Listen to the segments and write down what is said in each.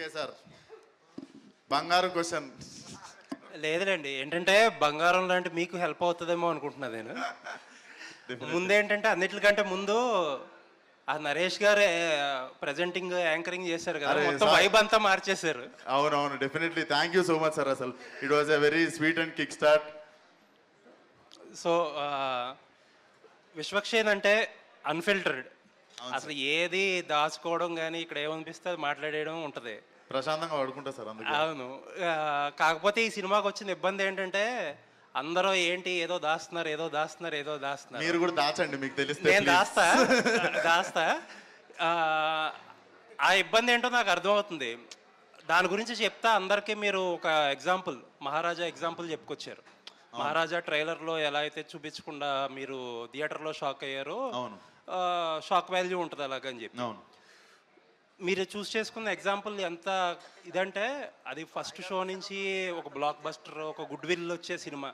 Okay sir. బంగారు question. లేదులేండి ఏంటంటే బంగారం లాంటి మీకు హెల్ప్ అవుతుందేమో అనుకుంటున్నా నేను. ముందు ఏంటంటే అన్నిటికంటే ముందు ఆ నరేష్ గారే ప్రజెంటింగ్ యాంకరింగ్ చేశారు కదా మొత్తం. వైబ్ అంతా మార్చేశారు. అవునవును definitely thank you so much sir అసలు. It was a very sweet and kick start so Vishwaksen అంటే అన్ఫిల్టర్డ్ అసలు ఏది దాచుకోవడం కానీ ఇక్కడ ఏమనిపిస్తే అది మాట్లాడేయడం ఉంటుంది. ప్రశాంతంగా పడుకుంటా సార్ అందుకే. అవును. కాకపోతే ఈ సినిమాకి వచ్చిన ఇబ్బంది ఏంటంటే అందరూ ఏంటి ఏదో దాస్తున్నారు ఏదో దాస్తున్నారు ఏదో దాస్తున్నారు. మీరు కూడా దాచండి మీకు తెలిస్తే నేను. దాస్తా దాస్తా. ఆ, ఇబ్బంది ఏంటో నాకు అర్థమవుతుంది. దాని గురించి చెప్తా అందరికీ మీరు ఒక ఎగ్జాంపుల్ మహారాజా ఎగ్జాంపుల్ చెప్పుకొచ్చారు. మహారాజా ట్రైలర్లో ఎలా అయితే చూపించకుండా మీరు థియేటర్లో షాక్ అయ్యారో. షాక్ వాల్యూ ఉంటుంది అలాగని చెప్పి. మీరు చూస్ చేసుకున్న ఎగ్జాంపుల్ ఎంత ఇదంటే అది ఫస్ట్ షో నుంచి ఒక బ్లాక్ బస్టర్ ఒక గుడ్ విల్ వచ్చే సినిమా.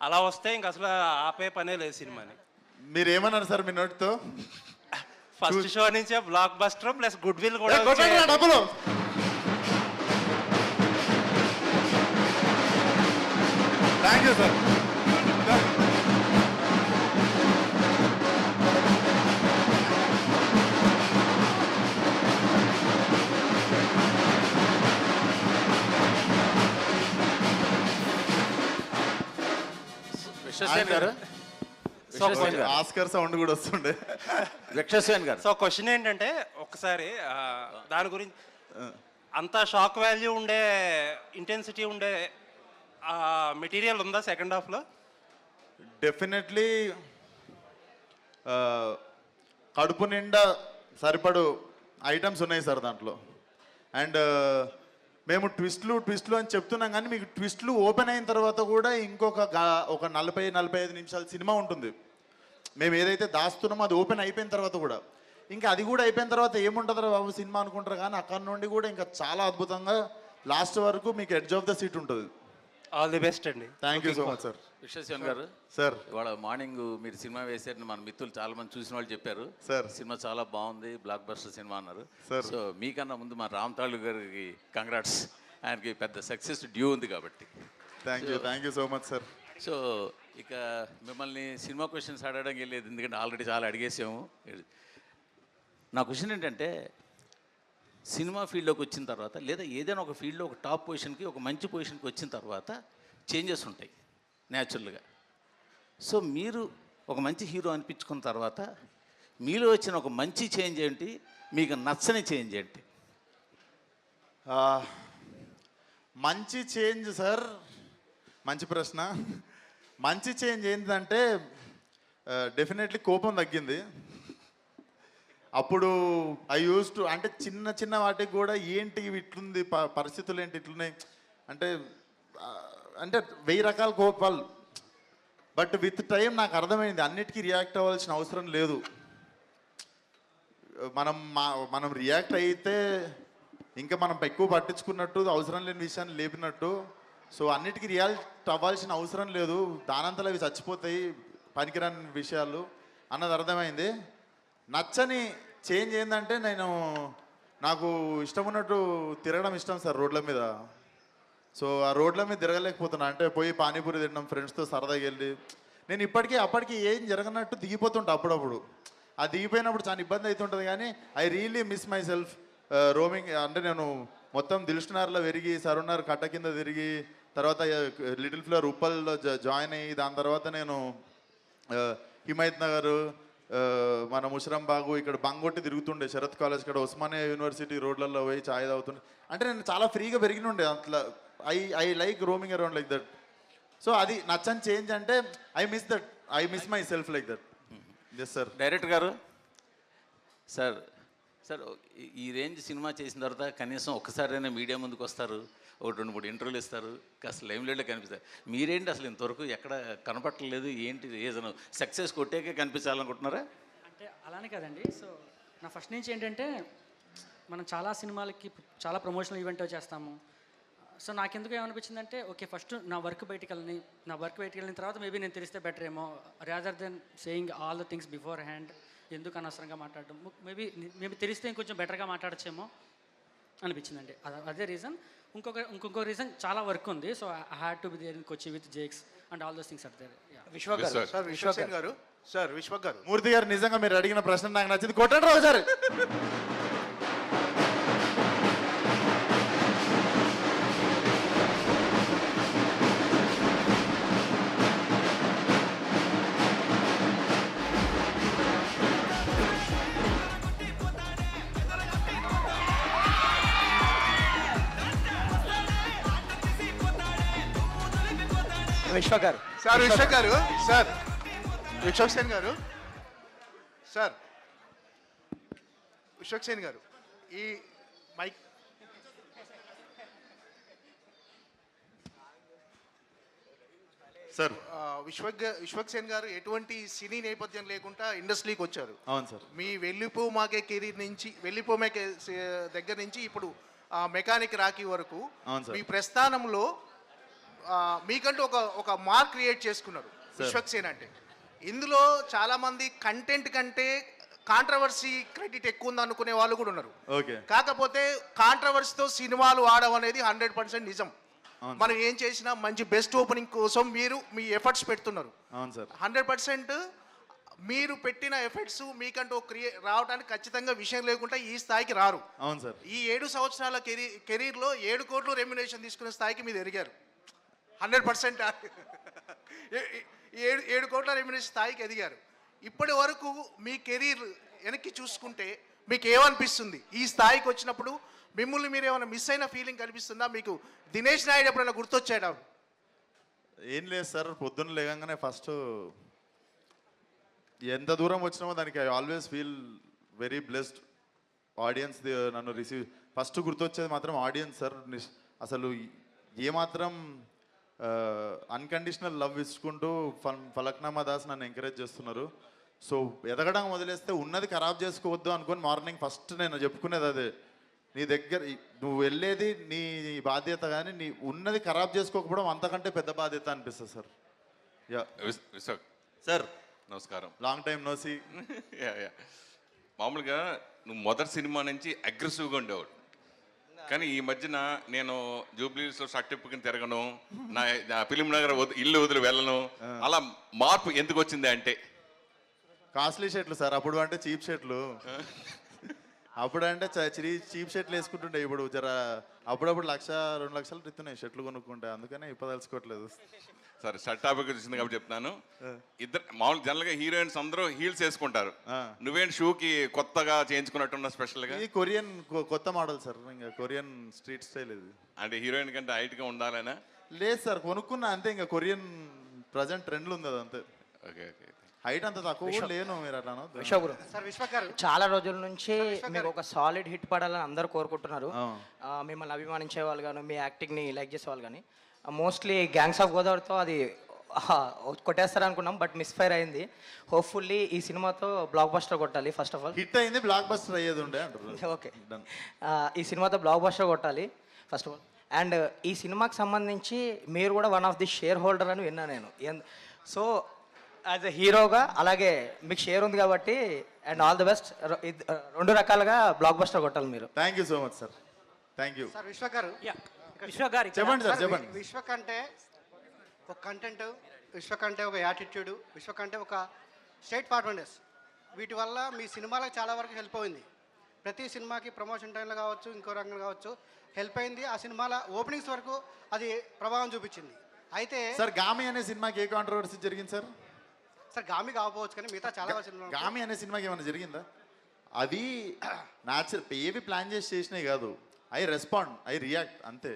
అలా వస్తే ఇంక అసలు ఆపే పనే లేదు సినిమాని. మీరు ఏమన్నారు సార్ మీ నోటితో? ఫస్ట్ షో నుంచే blockbuster plus goodwill కూడా డబ్బులు. థ్యాంక్ యూ సార్ విశ్వసేన్ గారు? ఆస్కర్ సౌండ్ కూడా వస్తుండే. విశ్వసేన్ గారు. సో క్వశ్చన్ ఏంటంటే ఒకసారి ఆ, దాని గురించి అంత షాక్ వాల్యూ ఉండే ఇంటెన్సిటీ ఉండే మెటీరియల్ ఉందా సెకండ్ హాఫ్లో? డెఫినెట్లీ కడుపు నిండా సరిపడు ఐటమ్స్ ఉన్నాయి సార్ దాంట్లో. అండ్ మేము ట్విస్ట్లు ట్విస్ట్లు అని చెప్తున్నాం కానీ మీకు ట్విస్ట్లు ఓపెన్ అయిన తర్వాత కూడా ఇంకొక ఒక నలభై నలభై ఐదు నిమిషాల సినిమా ఉంటుంది. మేము ఏదైతే దాస్తున్నామో అది ఓపెన్ అయిపోయిన తర్వాత కూడా. ఇంకా అది కూడా అయిపోయిన తర్వాత ఏముంటుందో బాబు సినిమా అనుకుంటారు కానీ అక్కడ నుండి కూడా ఇంకా చాలా అద్భుతంగా లాస్ట్ వరకు మీకు ఎడ్జ్ ఆఫ్ ద సీట్ ఉంటుంది. ఆల్ ది బెస్ట్ అండి. Thank you so much sir Vishwaksen గారు సార్. ఇవాళ మార్నింగ్ మీరు సినిమా వేసారని మన మిత్రులు చాలా మంది చూసిన వాళ్ళు చెప్పారు. సార్. సినిమా చాలా బాగుంది బ్లాక్ బస్టర్ సినిమా అన్నారు. సార్. సో మీకన్నా ముందు మా రామ్ తాళు గారికి కంగ్రాట్స్ ఆయనకి పెద్ద సక్సెస్ డ్యూ ఉంది కాబట్టి. Thank you thank you so much sir so ఇక మిమ్మల్ని సినిమా క్వశ్చన్స్ అడగడం లేదు ఎందుకంటే ఆల్రెడీ చాలా అడిగేసాము. నా క్వశ్చన్ ఏంటంటే సినిమా ఫీల్డ్లోకి వచ్చిన తర్వాత లేదా ఏదైనా ఒక ఫీల్డ్లో ఒక టాప్ పొజిషన్కి ఒక మంచి పొజిషన్కి వచ్చిన తర్వాత చేంజెస్ ఉంటాయి. న్యాచురల్గా సో మీరు ఒక మంచి హీరో అనిపించుకున్న తర్వాత మీలో వచ్చిన ఒక మంచి చేంజ్ ఏంటి? మీకు నచ్చని చేంజ్ ఏంటి? మంచి చేంజ్ సార్ మంచి ప్రశ్న. మంచి చేంజ్ ఏంటంటే డెఫినెట్లీ కోపం తగ్గింది. అప్పుడు ఐ యూస్ టు అంటే చిన్న చిన్న వాటికి కూడా ఏంటి ఇవి ఇట్లుంది ప- పరిస్థితులు ఏంటి ఇట్లున్నాయి? అంటే అంటే వెయ్యి రకాల కోపాలు బట్ విత్ టైం నాకు అర్థమైంది అన్నిటికీ రియాక్ట్ అవ్వాల్సిన అవసరం లేదు. మనం మా మనం రియాక్ట్ అయితే ఇంకా మనం ఎక్కువ పట్టించుకున్నట్టు అవసరం లేని విషయాన్ని లేపినట్టు. సో అన్నిటికీ రియాక్ట్ అవ్వాల్సిన అవసరం లేదు. దానంతలో అవి చచ్చిపోతాయి పనికిరాని విషయాలు అన్నది అర్థమైంది. నచ్చని చేంజ్ ఏంటంటే నేను నాకు ఇష్టం ఉన్నట్టు తిరగడం ఇష్టం సార్ రోడ్ల మీద. సో ఆ రోడ్ల మీద తిరగలేకపోతున్నా. అంటే పోయి పానీపూరి తినడం ఫ్రెండ్స్తో సరదాగా వెళ్ళి. నేను ఇప్పటికీ అప్పటికి ఏం జరగనట్టు దిగిపోతుంటా అప్పుడప్పుడు. ఆ దిగిపోయినప్పుడు చాలా ఇబ్బంది అవుతుంటుంది కానీ I really miss myself roaming అంటే నేను మొత్తం దిల్షునార్లో పెరిగి సరునార్ కట్ట కింద తిరిగి తర్వాత లిటిల్ ఫ్లవర్ ఉప్పల్లో జాయిన్ అయ్యి దాని తర్వాత నేను హిమాయత్ నగర్ మన ముషరంబాగు ఇక్కడ బంగొట్టి తిరుగుతుండే. శరత్ కాలేజ్ ఇక్కడ ఉస్మానియా యూనివర్సిటీ రోడ్లలో పోయి ఛాయ్ తాగుతుండే. అంటే నేను చాలా ఫ్రీగా పెరిగినుండే. అట్లా I I like roaming around like that so అది నచ్చని చేంజ్ అంటే I miss that I miss myself like that yes sir director గారు సార్ సార్ ఈ- రేంజ్ సినిమా చేసిన తర్వాత కనీసం ఒక్కసారైనా మీడియా ముందుకు వస్తారు ఒక రెండు మూడు ఇంటర్వ్యూలు ఇస్తారు కాస్త లైమ్ లైట్లో కనిపిస్తారు. మీరేంటి అసలు ఇంతవరకు ఎక్కడ కనపట్టలేదు ఏంటి రీజన్ సక్సెస్ కొట్టాకే కనిపించాలనుకుంటున్నారా? అంటే అలానే కదండి. సో నా ఫస్ట్ నుంచి ఏంటంటే మనం చాలా సినిమాలకి చాలా ప్రమోషనల్ ఈవెంట్ చేస్తాము. సో నాకెందుకు ఏమనిపించిందంటే ఓకే ఫస్ట్ నా వర్క్ బయటికి వెళ్ళని నా వర్క్ బయటికి వెళ్ళిన తర్వాత మేబీ నేను తెలిస్తే బెటర్ ఏమో. Rather than saying all the things beforehand ఎందుకు అనవసరంగా మాట్లాడడం మేబీ మేబీ తెలిస్తే ఇంకొంచెం బెటర్గా మాట్లాడచ్చేమో అనిపించిందండి. అద- అదే రీజన్ ఇంకొక ఇంకొక రీజన్ చాలా వర్క్ ఉంది. So I had to be there in Kochi with Jakes and all those things are there Vishwa గారు సార్ విశ్వక్సేన్ గారు. సార్ విశ్వక్ గారు. మూర్తి గారు నిజంగా మీరు అడిగిన ప్రశ్న నాకు నచ్చింది. కొట్టండి ఒకసారి విశ్వ గారు. సార్ విశ్వక్ గారు. సార్. విశ్వక్సేన్ గారు. సార్. విశ్వక్సేన్ గారు ఈ మైక్. సార్. విశ్వక్ విశ్వక్సేన్ గారు ఎటువంటి సినీ నేపథ్యం లేకుండా ఇండస్ట్రీకి వచ్చారు. అవును సార్. మీ వెళ్ళిపో మాకే కెరీర్ నుంచి వెళ్ళిపో మాకే దగ్గర నుంచి ఇప్పుడు మెకానిక్ రాకీ వరకు అవును సార్. మీ ప్రస్థానంలో మీకంటూ ఒక ఒక మార్క్ క్రియేట్ చేసుకున్నారు విశ్వక్సేన్ అంటే. ఇందులో చాలా మంది కంటెంట్ కంటే కాంట్రవర్సీ క్రెడిట్ ఎక్కువ ఉంది అనుకునే వాళ్ళు కూడా ఉన్నారు. ఓకే. కాకపోతే కాంట్రవర్సీతో సినిమాలు ఆడడం అనేది హండ్రెడ్ పర్సెంట్ నిజం. మనం ఏం చేసినా మంచి బెస్ట్ ఓపెనింగ్ కోసం మీరు మీ ఎఫర్ట్స్ పెడుతున్నారు. అవును సార్ హండ్రెడ్ పర్సెంట్ మీరు పెట్టిన ఎఫర్ట్స్ మీకంటూ క్రియే రావడానికి ఖచ్చితంగా విషయం లేకుండా ఈ స్థాయికి రారు. అవును సార్ ఈ ఏడు సంవత్సరాల కెరీ కెరీర్లో ఏడు కోట్లు రెమ్యునేషన్ తీసుకునే స్థాయికి మీరు ఎదిగారు హండ్రెడ్ పర్సెంట్ ఏడు ఏడు కోట్ల రెమ్యునేషన్ స్థాయికి ఎదిగారు. ఇప్పటి వరకు మీ కెరీర్ వెనక్కి చూసుకుంటే మీకు ఏమనిపిస్తుంది? ఈ స్థాయికి వచ్చినప్పుడు మిమ్మల్ని మీరు ఏమైనా మిస్ అయిన ఫీలింగ్ కనిపిస్తుందా? మీకు దినేష్ నాయుడు ఎప్పుడైనా గుర్తొచ్చాడా? ఏం లేదు సార్ పొద్దున్న లేగంగానే ఫస్ట్ ఎంత దూరం వచ్చినామో దానికి I always feel very blessed audience నన్ను రిసీవ్ ఫస్ట్ గుర్తొచ్చేది మాత్రం ఆడియన్స్ సార్ అసలు ఏమాత్రం అన్కండిషనల్ లవ్ ఇచ్చుకుంటూ ఫల్ ఫలక్నామా దాస్ నన్ను ఎంకరేజ్ చేస్తున్నారు. సో ఎదగడం వదిలేస్తే ఉన్నది ఖరాబ్ చేసుకోవద్దు అనుకొని మార్నింగ్ ఫస్ట్ నేను చెప్పుకునేది అదే. నీ దగ్గర నువ్వు వెళ్ళేది నీ బాధ్యత కానీ నీ ఉన్నది ఖరాబ్ చేసుకోకపోవడం అంతకంటే పెద్ద బాధ్యత అనిపిస్తుంది సార్. యా. విశాఖ్ సార్. నమస్కారం. Long time no see yeah, yeah. మామూలుగా నువ్వు మొదటి సినిమా నుంచి అగ్రెసివ్గా ఉండేవాడు. కానీ ఈ మధ్యన నేను జూబ్లీస్లో సర్టిఫికెట్ తిరగను నా ఫిలిం నగర్ ఇల్లు వదిలి వెళ్ళను. అలా మార్పు ఎందుకు వచ్చింది అంటే? కాస్ట్లీ షర్ట్లు సార్ అప్పుడు అంటే చీప్ షర్ట్లు. అప్పుడు అంటే చీప్ షర్ట్లు వేసుకుంటుండే ఇప్పుడు జర అప్పుడప్పుడు లక్ష రెండు లక్షలు తిత్తున్నాయి షర్ట్లు కొనుక్కుంటే అందుకనే ఇప్పుడు తెలుసుకోవట్లేదు సరే షర్ట్ టాపిక్ వచ్చింది కాబట్టి చెప్తున్నాను. ఇద్దరు మామూలు జనరల్గా హీరోయిన్స్ అందరూ హీల్స్ వేసుకుంటారు. ఆ. నువ్వేంటి షూకి కొత్తగా చేయించుకున్నట్టున్నా స్పెషల్గా? ఇది కొరియన్ కొ- కొత్త మోడల్ సార్ ఇంకా కొరియన్ స్ట్రీట్ స్టైల్ ఇది. అంటే హీరోయిన్ కంటే హైట్గా ఉండాలనా? లేదు సార్ కొనుక్కున్నా అంతే ఇంకా కొరియన్ ప్రజెంట్ ట్రెండ్లు ఉంది అది అంతే హైట్ అంత తక్కువ లేను మీరు అట్లా సార్ చాలా రోజుల నుంచి మీకు ఒక సాలిడ్ హిట్ పడాలని అందరూ కోరుకుంటున్నారు. ఆ. మిమ్మల్ని అభిమానించే వాళ్ళు కానీ మీ యాక్టింగ్ని లైక్ చేసే వాళ్ళు కానీ మోస్ట్లీ గ్యాంగ్స్ ఆఫ్ గోదావరితో అది ఆహా, కొట్టేస్తారు అనుకున్నాం బట్ మిస్ఫైర్ అయింది. హోప్ఫుల్లీ ఈ సినిమాతో బ్లాక్ బస్టర్ కొట్టాలి ఫస్ట్ ఆఫ్ ఆల్ హిట్ అయింది బ్లాక్ బస్టర్ అయ్యేది ఉండే అంటారు ఓకే Done. ఈ సినిమాతో బ్లాక్ బస్టర్ కొట్టాలి ఫస్ట్ ఆఫ్ ఆల్ అండ్ ఈ సినిమాకి సంబంధించి మీరు కూడా one of the shareholder అని విన్నా నేను. సో యాజ్ ఎ హీరోగా అలాగే మీకు షేర్ ఉంది కాబట్టి అండ్ ఆల్ ది బెస్ట్ రెండు రకాలుగా బ్లాక్ బస్టర్ కొట్టాలి మీరు. Thank you so much sir thank you sir Vishwa గారు. విశ్వ గారి చెప్పండి సార్ చెప్పండి. విశ్వ కంటే ఒక కంటెంట్ విశ్వ కంటే ఒక యాటిట్యూడ్ విశ్వ కంటే ఒక స్ట్రైట్ ఫార్వర్డ్నెస్ వీటి వల్ల మీ సినిమాలకు చాలా వరకు హెల్ప్ అయింది. ప్రతి సినిమాకి ప్రమోషన్ టైంలో కావచ్చు ఇంకో రంగంలో కావచ్చు హెల్ప్ అయింది. ఆ సినిమాల ఓపెనింగ్స్ వరకు అది ప్రభావం చూపించింది. అయితే సార్ గామి అనే సినిమాకి ఏ కాంట్రవర్సీ జరిగింది సార్ సార్ గామి కాకపోవచ్చు కానీ మిగతా చాలా గామి అనే సినిమాకి ఏమైనా జరిగిందా? అవి న్యాచురల్ ఏవి ప్లాన్ చేసి చేసినాయి కాదు. ఐ రెస్పాండ్ ఐ రియాక్ట్ అంతే.